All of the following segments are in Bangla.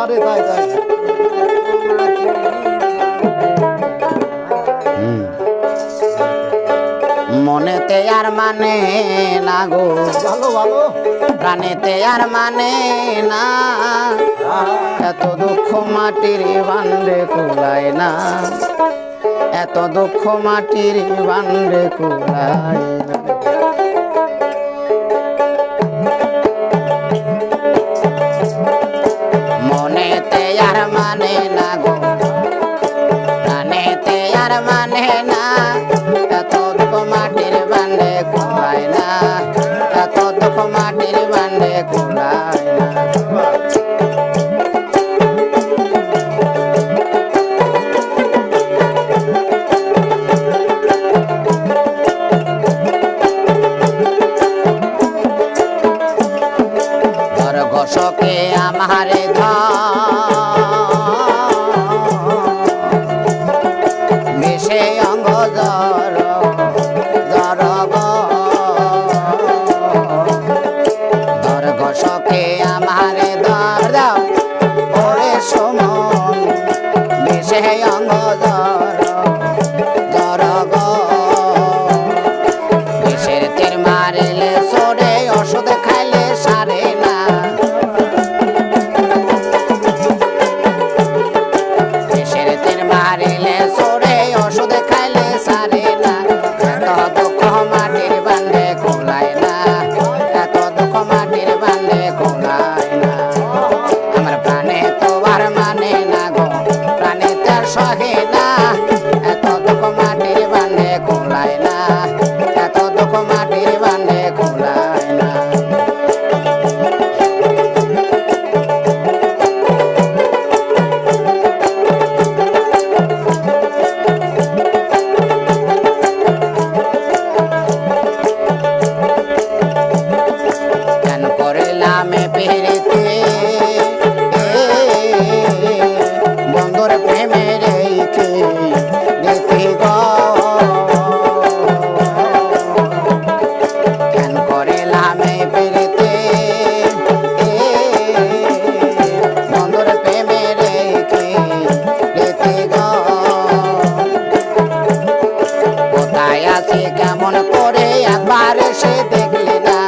আরে তাই তাই মনেতে আর মানে না গো। ভালো ভালো। প্রাণেতে আর মানে না। এত দুঃখ মাটির বান্ডে কুলায় না। এত দুঃখ মাটির বান্ডে কুলায় না। আমারে আমার আছি কেমন করে একবার এসে দেখলি না।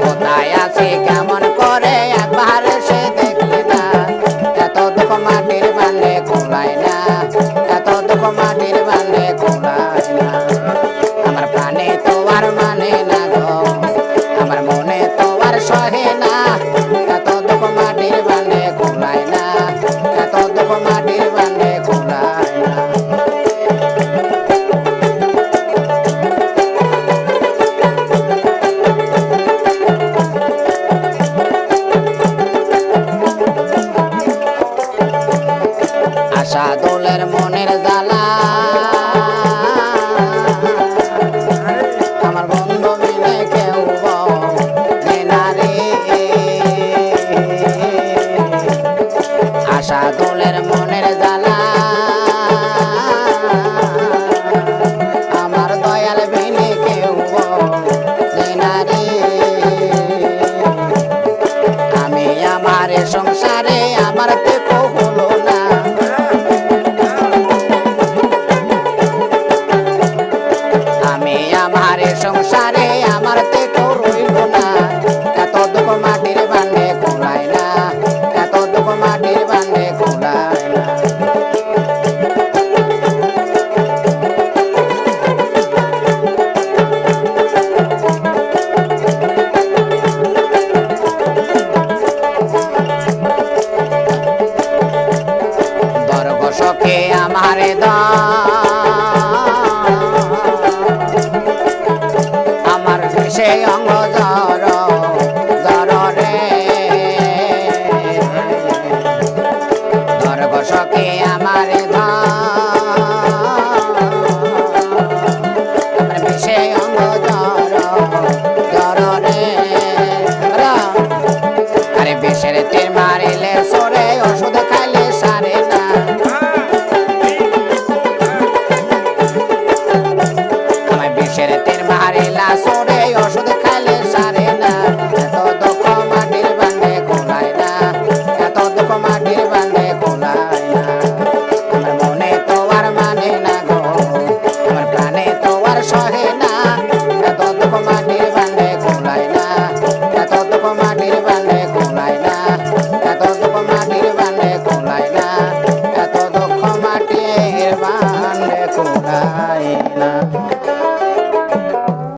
কোথায় আছি কেমন করে একবার এসে দেখলি না। এত দুঃখ মাটির মানে কোলায় না। এত দুঃখ মাটির সাদুলের মনের দালা। আমার বন্ধু মিলে কেউ না রে। 这样的人